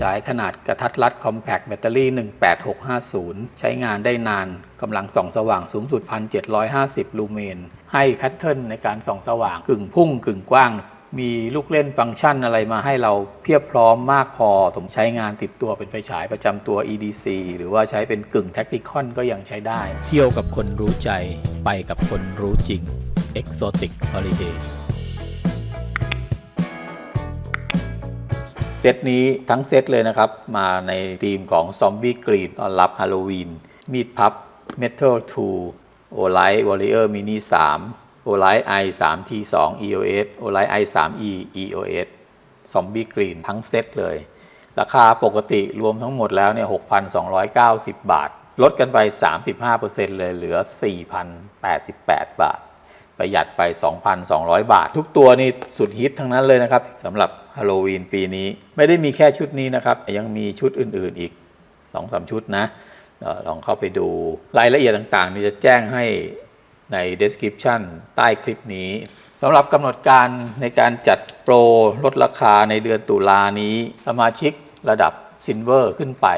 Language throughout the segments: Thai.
ฉายขนาดกระทัดรัด Compact แบตเตอรี่ 18650 ใช้งานได้นานกำลังส่องสว่างสูงสุด 1750 ลูเมน ให้แพทเทิร์นในการส่องสว่างกึ่งพุ่งกึ่งกว้างมีลูกเล่นฟังก์ชันอะไรมาให้เราเพียบพร้อมมากพอผมใช้งานติดตัวเป็นไฟฉายประจำตัว EDC หรือว่าใช้เป็นกึ่งแท็กติคอนก็ยังใช้ได้ เที่ยวกับคนรู้ใจ ไปกับคนรู้จริง Exotic Holiday ซตนี้ทั้งเซตเลยนะครับ มาในธีมของซอมบี้กรีนตอนรับฮาโลวีน มีดพับ Metal 2 o l i t e Warrior Mini 3 o l i t e i 3 t 2 EOS o l i t e i 3 e EOS ซอมบี้กรีนทั้งเซตเลย ราคาปกติรวมทั้งหมดแล้วเนี่ย 6,290 บาท ลดกันไป 35%เลยเหลือ 4,088 บาท ประหยัดไป 2,200 บาท ทุกตัวนี่สุดฮิตทั้งนั้นเลยนะครับสำหรับ ฮาโลวีนปีนี้ไม่ได้มีแค่ชุดนี้นะครับ ยังมีชุดอื่นๆอีก2-3ชุดนะลองเข้าไปดูรายละเอียดต่างๆ นี่จะแจ้งให้ใน description ใต้คลิปนี้สำหรับกำหนดการในการจัดโปรลดราคาในเดือนตุลานี้ สมาชิกระดับซินเวอร์ขึ้นไป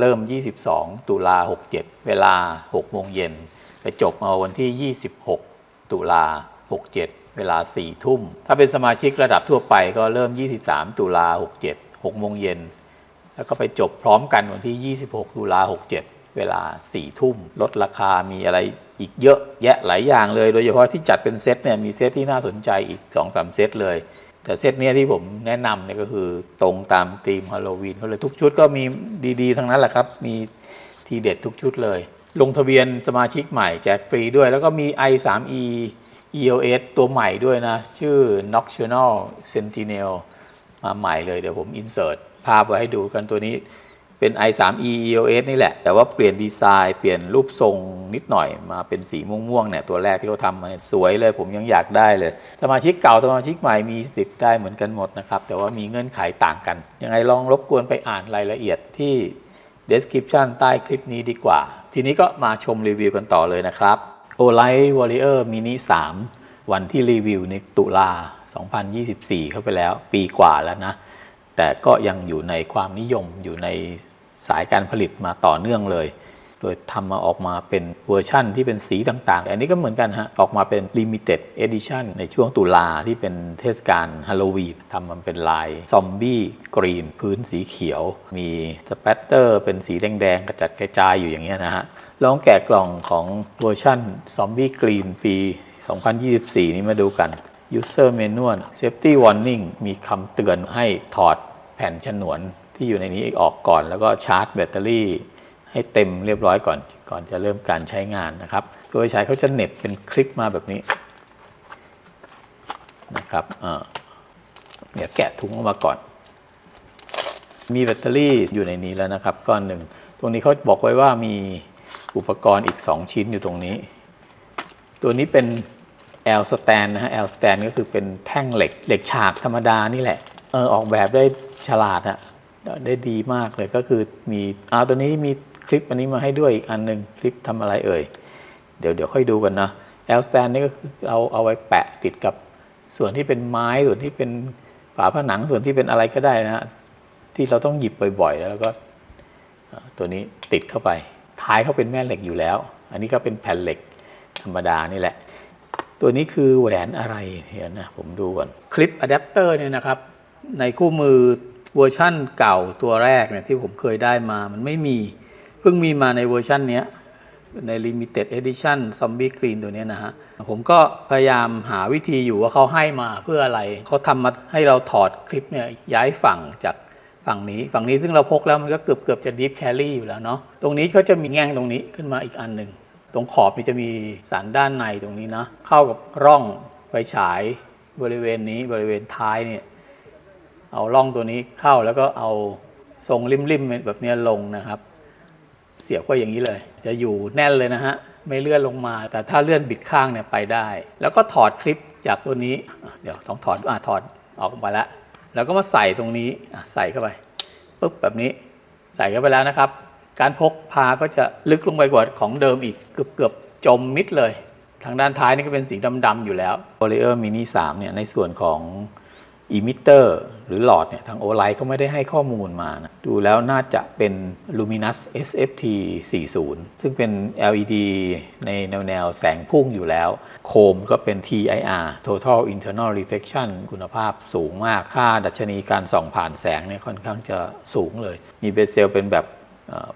เริ่ม 22 ตุลา 67 เวลา 6 โมงเย็นไปจบเอาวันที่ 26 ตุลา 67 เวลา4ทุ่ม ถ้าเป็นสมาชิกระดับทั่วไปก็เริ่ม 23 ตุลา67 6โมงเย็น แล้วก็ไปจบพร้อมกันวันที่ 26 ตุลา67 เวลา4ทุ่ม ลดราคามีอะไรอีกเยอะแยะหลายอย่างเลย โดยเฉพาะที่จัดเป็นเซตเนี่ยมีเซตที่น่าสนใจอีก 2-3 เซตเลย แต่เซตเนี้ยที่ผมแนะนำเนี่ยก็คือตรงตามธีมฮาโลวีนเขาเลยทุกชุดก็มีดีๆ ทั้งนั้นแหละครับ มีทีเด็ดทุกชุดเลย ลงทะเบียนสมาชิกใหม่แจกฟรีด้วย แล้วก็มี i3e EOS ตัวใหม่ด้วยนะ ชื่อ Nocturnal Sentinel มาใหม่เลยเดี๋ยวผมอินเสิร์ตภาพไว้ให้ดูกันตัวนี้เป็น i3e EOS นี่แหละ แต่ว่าเปลี่ยนดีไซน์เปลี่ยนรูปทรงนิดหน่อยมาเป็นสีม่วงๆเนี่ยตัวแรกที่เขาทำมาเนี่ยสวยเลยผมยังอยากได้เลยสมาชิกเก่าสมาชิกใหม่มีสิทธิ์ได้เหมือนกันหมดนะครับ แต่ว่ามีเงื่อนไขต่างกัน ยังไงลองรบกวนไปอ่านรายละเอียดที่ description ใต้คลิปนี้ดีกว่า ทีนี้ก็มาชมรีวิวกันต่อเลยนะครับ o l i t e Warrior Mini 3 วันที่รีวิวในตุลา 2024 เข้าไปแล้ว ปีกว่าแล้วนะ แต่ก็ยังอยู่ในความนิยมอยู่ในสายการผลิตมาต่อเนื่องเลย โดยทำมาออกมาเป็นเวอร์ชั่นที่เป็นสีต่างๆ อันนี้ก็เหมือนกันฮะ ออกมาเป็น Limited Edition ในช่วงตุลาที่เป็นเทศกาลฮาโลวีนทำมันเป็นลายซอมบี้กรีน พื้นสีเขียว มีสเปตเตอร์เป็นสีแดงๆ กระจัดกระจายอยู่อย่างเงี้ยนะฮะ ลองแกะกล่องของเวอร์ชั่นซอมบี้กรีนปี 2024 นี้มาดูกัน User Manual Safety Warning มีคำเตือนให้ถอดแผ่นฉนวนที่อยู่ในนี้ออกก่อน แล้วก็ชาร์จแบตเตอรี่ ให้เต็มเรียบร้อยก่อน ก่อนจะเริ่มการใช้งานนะครับโดยใช้เขาจะเน็บเป็นคลิปมาแบบนี้นะครับเดี๋ยวแกะถุงออกมาก่อน มีแบตเตอรี่อยู่ในนี้แล้วนะครับ ก้อนหนึ่ง ตรงนี้เขาบอกไว้ว่ามีอุปกรณ์อีก 2 ชิ้นอยู่ตรงนี้ ตัวนี้เป็น L stand นะฮะ L stand ก็คือเป็นแท่งเหล็ก เหล็กฉากธรรมดานี่แหละ เออออกแบบได้ฉลาดอะได้ดีมากเลยก็คือมีเอาตัวนี้มี คลิปอันนี้มาให้ด้วยอีกอันหนึ่งคลิปทำอะไรเอ่ย เดี๋ยวเดี๋ยวค่อยดูกันนะ L stand นี่ก็เอาเอาไว้แปะติดกับส่วนที่เป็นไม้ส่วนที่เป็นฝาผนังส่วนที่เป็นอะไรก็ได้นะฮะที่เราต้องหยิบบ่อยๆ แล้วก็ตัวนี้ติดเข้าไป ท้ายเขาเป็นแม่เหล็กอยู่แล้ว อันนี้ก็เป็นแผ่นเหล็กธรรมดานี่แหละ ตัวนี้คือแหวนอะไรเดี๋ยวนะผมดูก่อนคลิปอะแดปเตอร์เนี่ยนะครับ ในคู่มือเวอร์ชั่นเก่าตัวแรกเนี่ยที่ผมเคยได้มามันไม่มี เพิ่งมีมาในเวอร์ชันนี้ใน Limited Edition Zombie Green ตัวนี้นะฮะ ผมก็พยายามหาวิธีอยู่ว่าเขาให้มาเพื่ออะไร เขาทำมาให้เราถอดคลิปเนี่ยย้ายฝั่งจากฝั่งนี้ ฝั่งนี้ซึ่งเราพกแล้วมันก็เกือบเกือบจะ Deep Carry อยู่แล้วเนาะ ตรงนี้เขาจะมีแง่งตรงนี้ขึ้นมาอีกอันหนึ่ง ตรงขอบนี่จะมีสารด้านในตรงนี้นะ เข้ากับร่องไฟฉายบริเวณนี้บริเวณท้ายเนี่ย เอาร่องตัวนี้เข้าแล้วก็เอาทรงริมๆแบบนี้ลงนะครับ เสียบก็อย่างนี้เลย จะอยู่แน่นเลยนะฮะ ไม่เลื่อนลงมา แต่ถ้าเลื่อนบิดข้างเนี่ยไปได้ แล้วก็ถอดคลิปจากตัวนี้ เดี๋ยวต้องถอดอะถอดออกมาแล้ว แล้วก็มาใส่ตรงนี้อะใส่เข้าไปปุ๊บแบบนี้ ใส่เข้าไปแล้วนะครับ การพกพาก็จะลึกลงไปกว่าของเดิมอีกเกือบเกือบจมมิดเลย ทางด้านท้ายนี่ก็เป็นสีดำๆอยู่แล้ว o r i e r Mini 3เนี่ยในส่วนของ อิมิเตอร์หรือหลอดเนี่ยทางโอไลท์ก็ไม่ได้ให้ข้อมูลมานะดูแล้วน่าจะเป็น Luminous SFT 40 ซึ่งเป็น LED ในแนวแนวแสงพุ่งอยู่แล้ว โคมก็เป็น TIR Total Internal Reflection คุณภาพสูงมาก ค่าดัชนีการส่องผ่านแสงเนี่ยค่อนข้างจะสูงเลย มีเบสเซลเป็นแบบ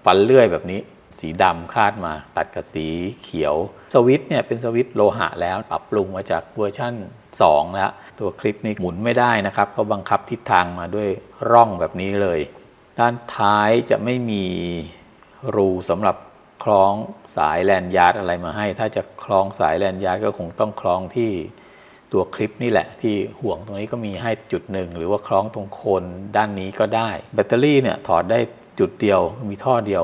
ฟันเลื่อยแบบนี้สีดำคาดมาตัดกับสีเขียว สวิตเนี่ยเป็นสวิตโลหะแล้วปรับปรุงมาจากเวอร์ชั่น 2แล้วตัวคลิปนี่หมุนไม่ได้นะครับเขาบังคับทิศทางมาด้วยร่องแบบนี้เลย ด้านท้ายจะไม่มีรูสำหรับคล้องสายแลนยาร์ดอะไรมาให้ ถ้าจะคล้องสายแลนยาร์ดก็คงต้องคล้องที่ตัวคลิปนี่แหละ ที่ห่วงตรงนี้ก็มีให้จุดหนึ่งหรือว่าคล้องตรงโคนด้านนี้ก็ได้ แบตเตอรี่เนี่ยถอดได้จุดเดียวมีท่อเดียว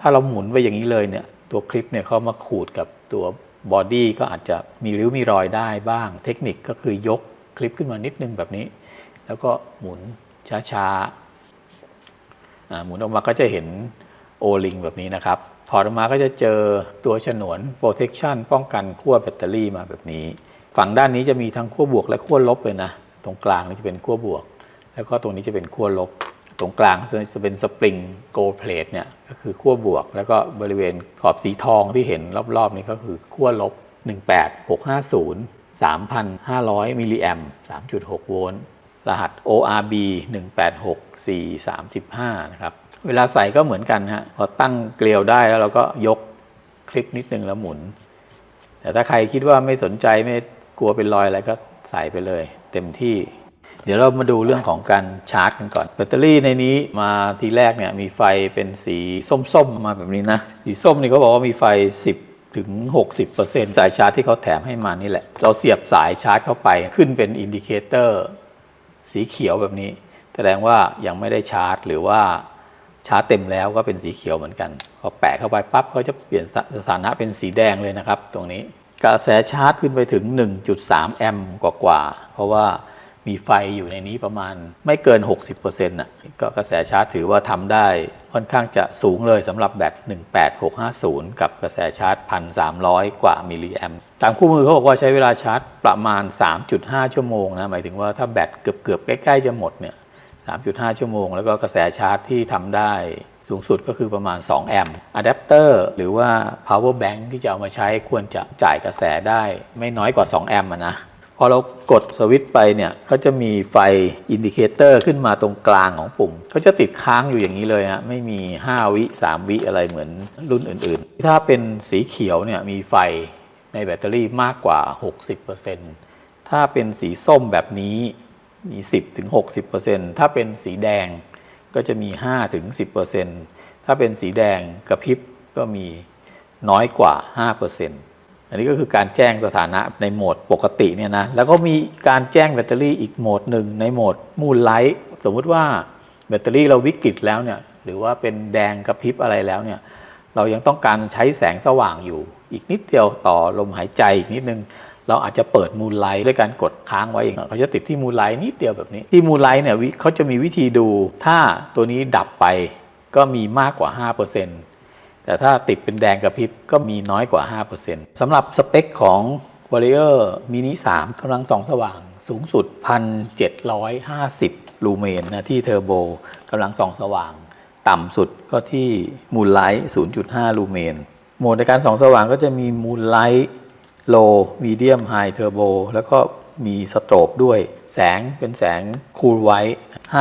ถ้าเราหมุนไปอย่างนี้เลยเนี่ยตัวคลิปเนี่ยเขามาขูดกับตัว บอดี้ก็อาจจะมีริ้วมีรอยได้บ้าง เทคนิคก็คือยกคลิปขึ้นมานิดนึงแบบนี้ แล้วก็หมุนช้าๆหมุนออกมาก็จะเห็นโอลิงแบบนี้นะครับ ถอดออกมาก็จะเจอตัวฉนวน protection ป้องกันขั้วแบตเตอรี่มาแบบนี้ ฝั่งด้านนี้จะมีทั้งขั้วบวกและขั้วลบเลยนะ ตรงกลางนี่จะเป็นขั้วบวก แล้วก็ตรงนี้จะเป็นขั้วลบ ตรงกลางจะเป็นสปริงโกลเพลทเนี่ยก็คือขั้วบวก แล้วก็บริเวณขอบสีทองที่เห็นรอบๆ นี้ก็คือขั้วลบ 18650 3,500 มิลลิแอม3.6 โวลต์ รหัส ORB 186435 นะครับ เวลาใส่ก็เหมือนกันฮะ พอตั้งเกลียวได้แล้วเราก็ยกคลิปนิดนึงแล้วหมุน แต่ถ้าใครคิดว่าไม่สนใจไม่กลัวเป็นรอยอะไรก็ใส่ไปเลย เต็มที่ เดี๋ยวเรามาดูเรื่องของการชาร์จกันก่อน แบตเตอรี่ในนี้มาทีแรกเนี่ยมีไฟเป็นสีส้มๆมาแบบนี้นะ สีส้มนี่เขาบอกว่ามีไฟ 10ถึง 60%สายชาร์จที่เขาแถมให้มานี่แหละ เราเสียบสายชาร์จเข้าไป ขึ้นเป็นอินดิเคเตอร์สีเขียวแบบนี้ แสดงว่ายังไม่ได้ชาร์จ หรือว่าชาร์จเต็มแล้วก็เป็นสีเขียวเหมือนกัน พอแปะเข้าไปปั๊บเขาจะเปลี่ยนสถานะเป็นสีแดงเลยนะครับ ตรงนี้ กระแสชาร์จขึ้นไปถึง 1.3 แอมป์กว่าๆเพราะว่า มีไฟอยู่ในนี้ประมาณไม่เกิน 60%น่ะก็กระแสชาร์จถือว่าทำได้ค่อนข้างจะสูงเลยสำหรับแบต18650 กับกระแสชาร์จ 1,300 กว่ามิลลิแอมตามคู่มือเขาบอกว่าใช้เวลาชาร์จประมาณ 3.5 ชั่วโมงนะหมายถึงว่าถ้าแบตเกือบๆใกล้ๆจะหมดเนี่ย 3.5 ชั่วโมง แล้วก็กระแสชาร์จที่ทำได้สูงสุดก็คือประมาณ 2 แอมป์อะแดปเตอร์หรือว่า power bank ที่จะเอามาใช้ควรจะจ่ายกระแสได้ไม่น้อยกว่า 2 แอมป์นะ อเรากดสวิตไปเนี่ยก็จะมีไฟอินดิเคเตอร์ขึ้นมาตรงกลางของปุ่มเขาจะติดค้างอยู่อย่างนี้เลยฮะไม่มี 5 วิ 3 วิอะไรเหมือนรุ่นอื่นๆ ถ้าเป็นสีเขียวเนี่ยมีไฟในแบตเตอรี่มากกว่า 60%ถ้าเป็นสีส้มแบบนี้มี 10ถึง60%ถ้าเป็นสีแดงก็จะมี5ถึง10%ถ้าเป็นสีแดงกระพริบก็มีน้อยกว่า 5% อันนี้ก็คือการแจ้งสถานะในโหมดปกติเนี่ยนะแล้วก็มีการแจ้งแบตเตอรี่อีกโหมดหนึ่งในโหมดมูลไลท์สมมุติว่าแบตเตอรี่เราวิกฤตแล้วเนี่ยหรือว่าเป็นแดงกระพริบอะไรแล้วเนี่ยเรายังต้องการใช้แสงสว่างอยู่ อีกนิดเดียวต่อลมหายใจอีกนิดนึง เราอาจจะเปิดมูลไลท์ด้วยการกดค้างไว้เองเขาจะติดที่มูลไลท์นิดเดียวแบบนี้ ที่มูลไลท์เนี่ยเขาจะมีวิธีดูถ้าตัวนี้ดับไปก็มีมากกว่า 5% แต่ถ้าติดเป็นแดงกระพริบก็มีน้อยกว่า 5%สำหรับสเปคของ Warrior Mini 3กำลังสองสว่างสูงสุด 1,750 ลูเมนนะที่เทอร์โบกำลังสองสว่าง ต่ำสุดก็ที่มูลไลท์0.5 ลูเมนโหมดในการสองสว่างก็จะมีมูลไลท์โลมีเดียมไฮเทอร์โบแล้วก็มีสโตรบด้วย แสงเป็นแสงคูลไว้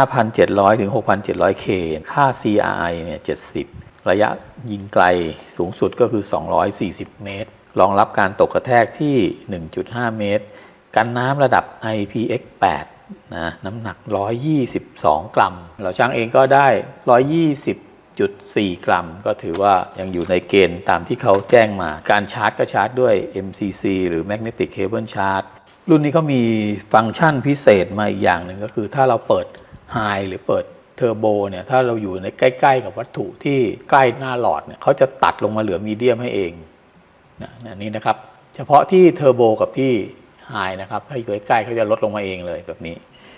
5,700 ถึง 6,700 K ค่า CRI เนี่ย 70 ระยะยิงไกลสูงสุดก็คือ 240 เมตร รองรับการตกกระแทกที่ 1.5 เมตร กันน้ำระดับ IPX8 นะน้ำหนัก 122 กรัม เราช่างเองก็ได้ 120.4 กรัม ก็ถือว่ายังอยู่ในเกณฑ์ตามที่เขาแจ้งมา การชาร์จก็ชาร์จด้วย MCC หรือ Magnetic Cable Charge รุ่นนี้เขามีฟังก์ชันพิเศษมาอีกอย่างหนึ่งก็คือถ้าเราเปิด High หรือเปิด ทอร์โบเนี่ยถ้าเราอยู่ในใกล้ ๆ กับวัตถุที่ใกล้หน้าหลอดเนี่ยเขาจะตัดลงมาเหลือมีเดียมให้เองนะอันนี้นะครับ เฉพาะที่เทอร์โบกับที่ไฮนะครับถ้าอยู่ใกล้ๆเขาจะลดลงมาเองเลยแบบนี้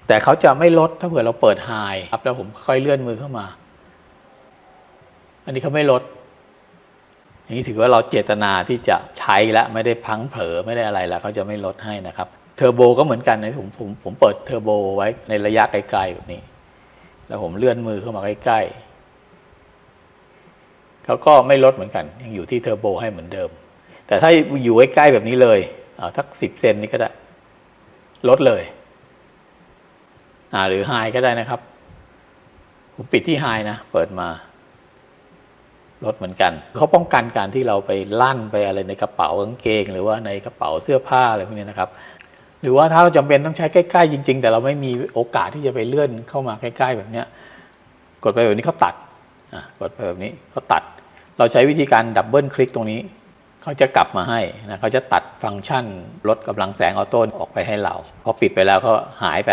แต่เขาจะไม่ลดถ้าเผื่อเราเปิดไฮครับแล้วผมค่อยเลื่อนมือเข้ามา อันนี้เขาไม่ลดอย่างนี้ถือว่าเราเจตนาที่จะใช้และไม่ได้พังเผลอไม่ได้อะไรแล้วเขาจะไม่ลดให้นะครับเทอร์โบก็เหมือนกันนะผมผมผมเปิดเทอร์โบไว้ในระยะไกลๆแบบนี้ แล้วผมเลื่อนมือเข้ามาใกล้ๆเขาก็ไม่ลดเหมือนกัน ยังอยู่ที่เทอร์โบให้เหมือนเดิม แต่ถ้าอยู่ใกล้ๆแบบนี้เลยเอาทักสิบเซนนี่ก็ได้ ลดเลย อ่าหรือไฮก็ได้นะครับ ผมปิดที่ไฮนะ เปิดมาลดเหมือนกันเขาป้องกันการที่เราไปลั่นไปอะไรในกระเป๋ากางเกง หรือว่าในกระเป๋าเสื้อผ้าอะไรพวกนี้นะครับ หรือว่าถ้าเราจำเป็นต้องใช้ใกล้ๆจริง ๆ แต่เราไม่มีโอกาสที่จะไปเลื่อนเข้ามาใกล้ ๆ แบบเนี้ยกดไปแบบนี้เขาตัดกดไปแบบนี้เขาตัด เราใช้วิธีการดับเบิลคลิกตรงนี้เขาจะกลับมาให้นะเขาจะตัดฟังก์ชันลดกำลังแสงออโต้ออกไปให้เราพอปิดไปแล้วก็หายไป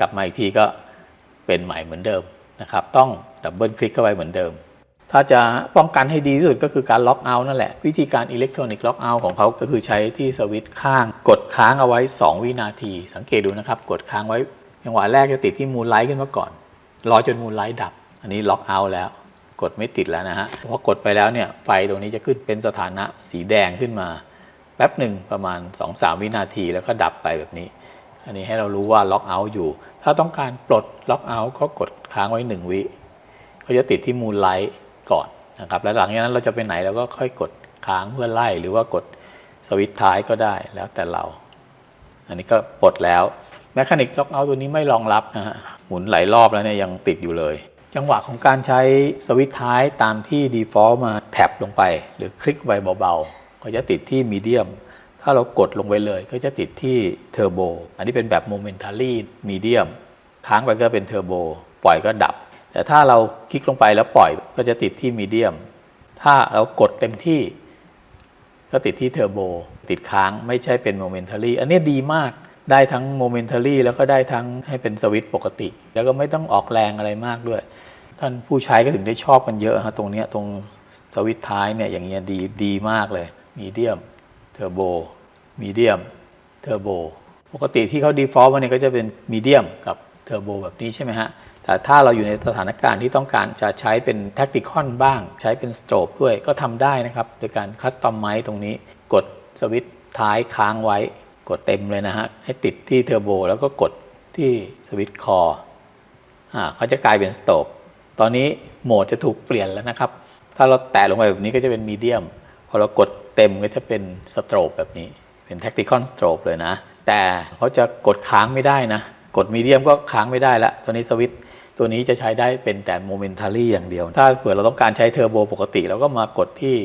กลับมาอีกทีก็เป็นใหม่เหมือนเดิมนะครับ ต้องดับเบิลคลิกเข้าไปเหมือนเดิม ถ้าจะป้องกันให้ดีที่สุดก็คือการล็อกเอาท์นั่นแหละ วิธีการอิเล็กทรอนิกส์ล็อกเอาท์ของเขาก็คือใช้ที่สวิตช์ข้าง กดค้างเอาไว้ 2 วินาที สังเกตดูนะครับ กดค้างไว้จังหวะแรกจะติดที่มูลไลท์ขึ้นมาก่อน รอจนมูลไลท์ดับ อันนี้ล็อกเอาท์แล้ว กดไม่ติดแล้วนะฮะพอกดไปแล้วเนี่ยไฟตรงนี้จะขึ้นเป็นสถานะสีแดงขึ้นมาแป๊บหนึ่งประมาณ 2-3 วินาทีแล้วก็ดับไปแบบนี้ อันนี้ให้เรารู้ว่าล็อกเอาท์อยู่ ถ้าต้องการปลดล็อกเอาท์ก็กดค้างไว้ 1 วิเขาจะติดที่มูลไลท์ ก่อนนะครับแล้วหลังจากนั้นเราจะไปไหนเราก็ค่อยกดค้างเพื่อไล่หรือว่ากดสวิตช์ท้ายก็ได้แล้วแต่เรา อันนี้ก็ปลดแล้วแมคานิกล็อกเอาตัวนี้ไม่รองรับนะฮะหมุนหลายรอบแล้วเนี่ยยังติดอยู่เลย จังหวะของการใช้สวิตช์ท้ายตามที่ default มาแท็บลงไป หรือคลิกไปเบาๆ ก็จะติดที่มีเดียมถ้าเรากดลงไปเลยก็จะติดที่เทอร์โบอันนี้เป็นแบบ momentary medium ค้างไปก็เป็นเทอร์โบปล่อยก็ดับ แต่ถ้าเราคลิกลงไปแล้วปล่อยก็จะติดที่มีเดียม ถ้าเรากดเต็มที่ ก็ติดที่เทอร์โบติดค้างไม่ใช่เป็น momentary อันนี้ดีมากได้ทั้ง momentary แล้วก็ได้ทั้งให้เป็นสวิตช์ปกติ แล้วก็ไม่ต้องออกแรงอะไรมากด้วย ท่านผู้ใช้ก็ถึงได้ชอบกันเยอะฮะตรงเนี้ยตรงสวิตท้ายเนี่ยอย่างเงี้ยดีดีมากเลยมีเดียมเทอร์โบมีเดียมเทอร์โบปกติที่เขา default มาเนี่ยก็จะเป็นมีเดียมกับเทอร์โบแบบนี้ใช่ไหมฮะ ถ้าเราอยู่ในสถานการณ์ที่ต้องการจะใช้เป็นแท็กติคอนบ้าง ใช้เป็นสโตรบด้วยก็ทำได้นะครับ โดยการคัสตอมไมซ์ตรงนี้ กดสวิตช์ท้ายค้างไว้ กดเต็มเลยนะฮะ ให้ติดที่เทอร์โบแล้วก็กดที่สวิตช์คออ่าเขาจะกลายเป็นสโตรบตอนนี้โหมดจะถูกเปลี่ยนแล้วนะครับ ถ้าเราแตะลงไปแบบนี้ก็จะเป็นมีเดียมพอเรากดเต็มก็จะเป็นสโตรบแบบนี้เป็นแท็กติคอนสโตรบเลยนะ แต่เขาจะกดค้างไม่ได้นะ กดมีเดียมก็ค้างไม่ได้ละตัวนี้สวิตช์ ตัวนี้จะใช้ได้เป็นแต่โมเมนทารี่อย่างเดียว ถ้าเผื่อเราต้องการใช้เทอร์โบปกติเราก็มากดที่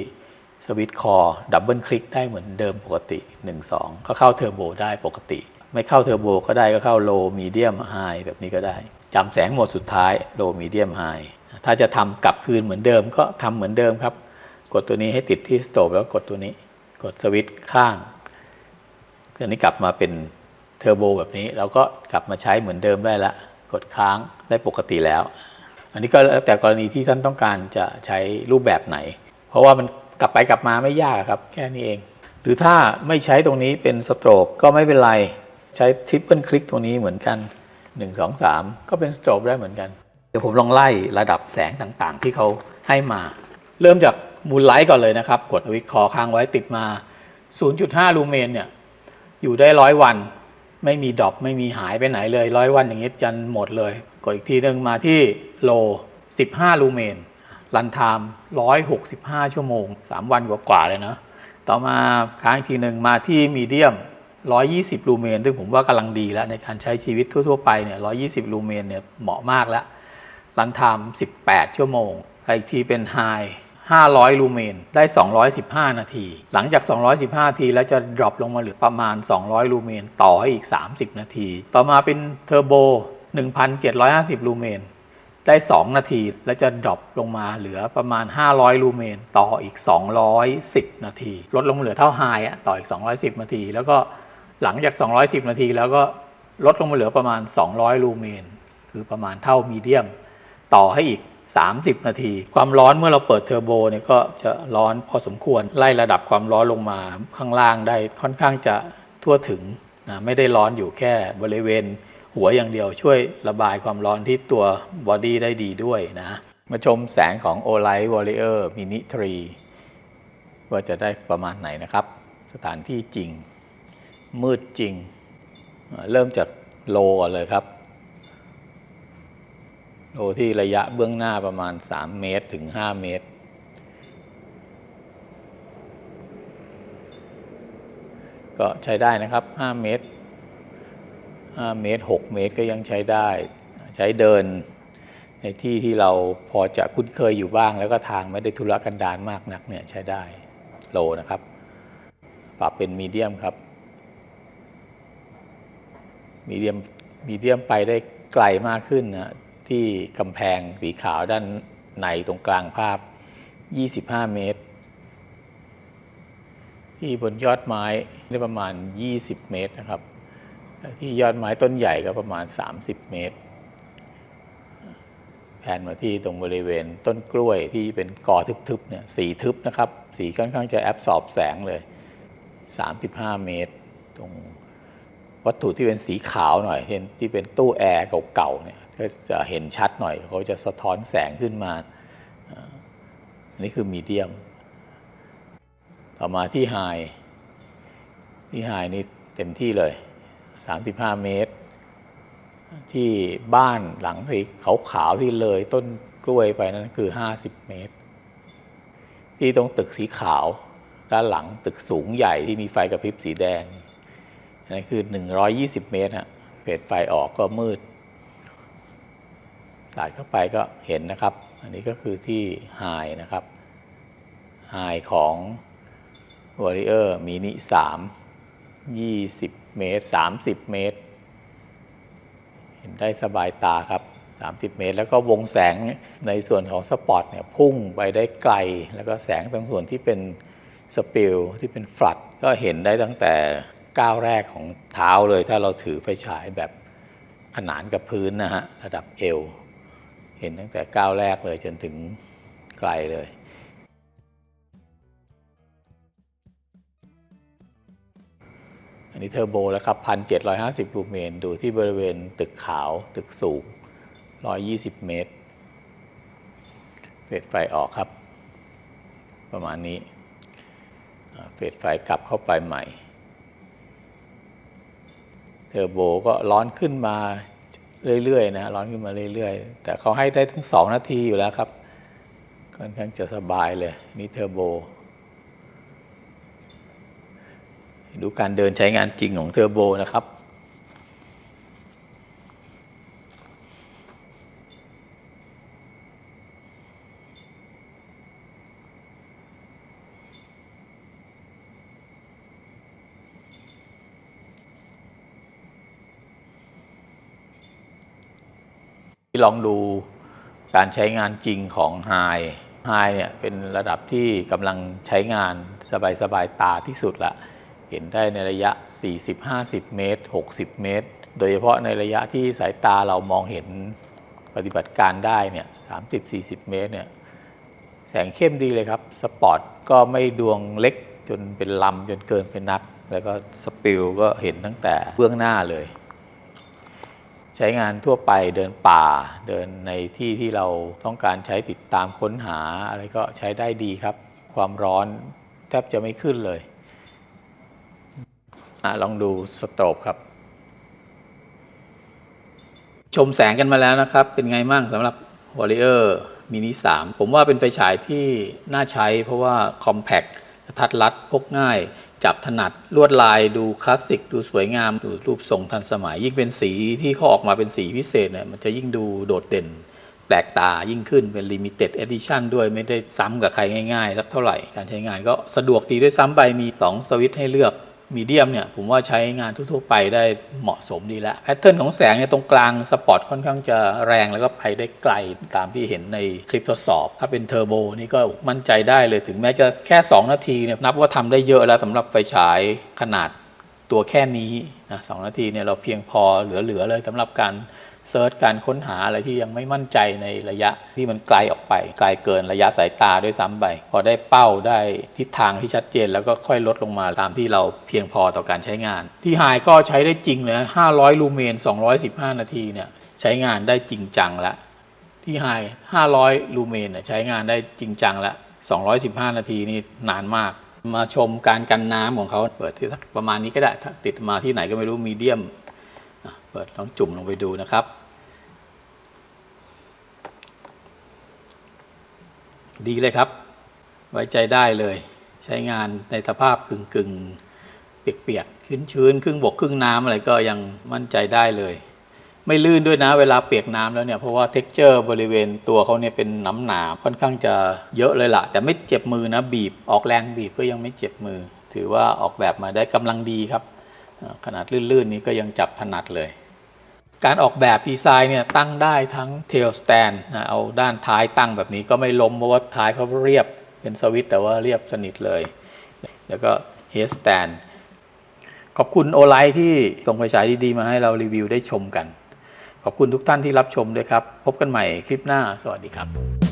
สวิตช์คอดับเบิลคลิกได้เหมือนเดิมปกติ 1 2 ก็เข้าเทอร์โบได้ปกติ ไม่เข้าเทอร์โบก็ได้ก็เข้าโลมีเดียมไฮแบบนี้ก็ได้จำแสงโหมดสุดท้ายโลมีเดียมไฮถ้าจะทำกลับคืนเหมือนเดิมก็ทำเหมือนเดิมครับ กดตัวนี้ให้ติดที่สโตบแล้วกดตัวนี้ กดสวิตช์ข้างตัวนี้กลับมาเป็นเทอร์โบแบบนี้เราก็กลับมาใช้เหมือนเดิมได้ละ กดค้างได้ปกติแล้ว อันนี้ก็แล้วแต่กรณีที่ท่านต้องการจะใช้รูปแบบไหน เพราะว่ามันกลับไปกลับมาไม่ยากครับ แค่นี้เอง หรือถ้าไม่ใช้ตรงนี้เป็นสโตรกก็ไม่เป็นไร ใช้ทริปเปิลคลิกตรงนี้เหมือนกัน 1 2 3 ก็เป็นสโตรกได้เหมือนกัน เดี๋ยวผมลองไล่ระดับแสงต่างๆ ที่เขาให้มา เริ่มจากมูลไลท์ก่อนเลยนะครับ กดวิคอค้างไว้ติดมา 0.5 ลูเมนเนี่ยอยู่ได้ร้อยวัน ไม่มีดรอปไม่มีหายไปไหนเลยร้อยวันอย่างนี้จันหมดเลย กดอีกทีหนึ่งมาที่โล 15 ลูเมนรันไทม์165 ชั่วโมง 3 วันกว่าๆเลยนะต่อมาค้างอีกทีหนึ่งมาที่มีเดียม 120 ลูเมนซึ่งผมว่ากำลังดีแล้ว ในการใช้ชีวิตทั่วๆไปเนี่ย 120 ลูเมนเนี่ยเหมาะมากแล้วรันไทม์18 ชั่วโมงอีกทีเป็นไฮ 500 ลูเมน ได้ 215 นาที หลังจาก 215 นาที แล้วจะดรอปลงมาเหลือประมาณ 200 ลูเมน ต่อให้อีก 30 นาที ต่อมาเป็นเทอร์โบ 1,750 ลูเมน ได้ 2 นาที แล้วจะดรอปลงมาเหลือประมาณ 500 ลูเมน ต่ออีก 210 นาที ลดลงมาเหลือเท่าไฮอะต่ออีก 210 นาที แล้วก็หลังจาก 210 นาที แล้วก็ลดลงมาเหลือประมาณ 200 ลูเมน คือประมาณเท่ามีเดียม ต่อให้อีก 30 นาที ความร้อนเมื่อเราเปิดเทอร์โบเนี่ยก็จะร้อนพอสมควรไล่ระดับความร้อนลงมาข้างล่างได้ค่อนข้างจะทั่วถึงนะไม่ได้ร้อนอยู่แค่บริเวณหัวอย่างเดียวช่วยระบายความร้อนที่ตัวบอดี้ได้ดีด้วยนะมาชมแสงของ o l i g h t Warrior Mini 3 ว่าจะได้ประมาณไหนนะครับ สถานที่จริง มืดจริง เริ่มจากโลก่อนเลยครับ โลที่ระยะเบื้องหน้าประมาณ 3 เมตรถึง 5 เมตร ก็ใช้ได้นะครับ 5 เมตร 5 เมตร 6 เมตรก็ยังใช้ได้ ใช้เดินในที่ที่เราพอจะคุ้นเคยอยู่บ้าง แล้วก็ทางไม่ได้ทุรกันดารมากนักเนี่ยใช้ได้โลนะครับ ปรับเป็นมีเดียมครับ มีเดียมมีเดียมไปได้ไกลมากขึ้นนะ ที่กำแพงสีขาวด้านในตรงกลางภาพ 25 เมตร ที่บนยอดไม้ได้ประมาณ 20 เมตรนะครับ ที่ยอดไม้ต้นใหญ่ก็ประมาณ 30 เมตรแผนมาที่ตรงบริเวณต้นกล้วยที่เป็นกอทึบๆเนี่ยสีทึบนะครับ สีค่อนข้างจะแอบสอบแสงเลย 35 เมตร ตรงวัตถุที่เป็นสีขาวหน่อยเห็นที่เป็นตู้แอร์เก่าๆเนี่ย ก็จะเห็นชัดหน่อยเขาจะสะท้อนแสงขึ้นมาอันนี้คือมีเดียม ต่อมาที่ไฮที่ไฮนี่เต็มที่เลย 35 เมตร ที่บ้านหลังสีขาวๆที่เลยต้นกล้วยไปนั่นคือ 50 เมตร ที่ตรงตึกสีขาว ด้านหลังตึกสูงใหญ่ที่มีไฟกระพริบสีแดงอันนั้นคือ 120 เมตรฮะเปิดไฟออกก็มืด สาดเข้าไปก็เห็นนะครับ อันนี้ก็คือที่ไฮนะครับไฮของ Warrior Mini 3 20 เมตร 30 เมตร เห็นได้สบายตาครับ 30 เมตร แล้วก็วงแสงในส่วนของสปอตเนี่ยพุ่งไปได้ไกล แล้วก็แสงตรงส่วนที่เป็นสปิลที่เป็นฟลัดก็เห็นได้ตั้งแต่ก้าวแรกของเท้าเลย ถ้าเราถือไฟฉายแบบขนานกับพื้นนะฮะ ระดับเอว เห็นตั้งแต่ก้าวแรกเลยจนถึงไกลเลยอันนี้เทอร์โบแล้วครับ1,750ลูเมน ดูที่บริเวณตึกขาว ตึกสูง120เมตรเฟดไฟออกครับ ประมาณนี้เฟดไฟกลับเข้าไปใหม่ เทอร์โบก็ร้อนขึ้นมา เรื่อยๆนะร้อนขึ้นมาเรื่อยๆ แต่เขาให้ได้ทั้งสองนาทีอยู่แล้วครับค่อนข้างจะสบายเลยนี่เทอร์โบ ดูการเดินใช้งานจริงของเทอร์โบนะครับ ลองดูการใช้งานจริงของ High i เนี่ยเป็นระดับที่กำลังใช้งานสบายๆตาที่สุดละเห็นได้ในระยะ 40-50 เมตร 60 เมตร โดยเฉพาะในระยะที่สายตาเรามองเห็นปฏิบัติการได้เนี่ย 30-40 เมตรเนี่ยแสงเข้มดีเลยครับ สปอตก็ไม่ดวงเล็กจนเป็นลำจนเกินเป็นนัก แล้วก็สปิลก็เห็นตั้งแต่เบื้องหน้าเลย ใช้งานทั่วไปเดินป่า เดินในที่ที่เราต้องการใช้ติดตามค้นหาอะไรก็ใช้ได้ดีครับ ความร้อนแทบจะไม่ขึ้นเลยอลองดูสโตรบครับ ชมแสงกันมาแล้วนะครับ เป็นไงมั่งสำหรับ Warrior Mini 3 ผมว่าเป็นไฟฉายที่น่าใช้เพราะว่า compact กทัดรัดพกง่าย จับถนัดลวดลายดูคลาสสิก ดูสวยงาม ดูรูปทรงทันสมัย ยิ่งเป็นสีที่เขาออกมาเป็นสีพิเศษเนี่ยมันจะยิ่งดูโดดเด่น แปลกตายิ่งขึ้นเป็นลิมิเต็ดเอดิชันด้วยไม่ได้ซ้ำกับใครง่ายๆสักเท่าไหร่ การใช้งานก็สะดวกดีด้วยซ้ำไปมี 2 สวิตช์ให้เลือก มีเดียมเนี่ยผมว่าใช้งานทั่วๆไปได้เหมาะสมดีแล้วแพทเทิร์นของแสงเนี่ยตรงกลางสปอตค่อนข้างจะแรงแล้วก็ไปได้ไกลตามที่เห็นในคลิปทดสอบ ถ้าเป็นเทอร์โบนี่ก็มั่นใจได้เลยถึงแม้จะแค่ 2 นาทีเนี่ยนับว่าทำได้เยอะแล้วสำหรับไฟฉายขนาดตัวแค่นี้นะสองนาทีเนี่ยเราเพียงพอเหลือๆเลยสำหรับการ เซิร์ชการค้นหาอะไรที่ยังไม่มั่นใจในระยะที่มันไกลออกไปไกลเกินระยะสายตาด้วยซ้ำไปพอได้เป้าได้ทิศทางที่ชัดเจน แล้วก็ค่อยลดลงมาตามที่เราเพียงพอต่อการใช้งาน ที่ไฮก็ใช้ได้จริงเลย500 ลูเมน 215 นาทีเนี่ยใช้งานได้จริงจังละที่ไฮ500 ลูเมนใช้งานได้จริงจังละ215 นาทีนี่นานมาก มาชมการกันน้ำของเขาเปิดที่ประมาณนี้ก็ได้ถ้าติดมาที่ไหนก็ไม่รู้มีเดียม เปิดลองจุ่มลงไปดูนะครับ ดีเลยครับ ไว้ใจได้เลย ใช้งานในสภาพกึ่งกึ่งเปียกๆชื้นชื้นครึ่งบกครึ่งน้ำอะไรก็ยังมั่นใจได้เลย ไม่ลื่นด้วยนะเวลาเปียกน้ำแล้วเนี่ยเพราะว่าเท็กเจอร์บริเวณตัวเขาเนี่ยเป็นน้ำหนาค่อนข้างจะเยอะเลยล่ะ แต่ไม่เจ็บมือนะบีบออกแรงบีบก็ยังไม่เจ็บมือ ถือว่าออกแบบมาได้กำลังดีครับขนาดลื่นๆนี้ก็ยังจับถนัดเลย การออกแบบดีไซน์เนี่ยตั้งได้ทั้ง tail stand นะเอาด้านท้ายตั้งแบบนี้ก็ไม่ล้มเพราะว่าท้ายเขาเรียบเป็นสวิตช์แต่ว่าเรียบสนิทเลย แล้วก็ head stand ขอบคุณโอไลท์ที่ส่งไฟฉายดี ๆ มาให้เรารีวิวได้ชมกัน ขอบคุณทุกท่านที่รับชมด้วยครับ พบกันใหม่คลิปหน้า สวัสดีครับ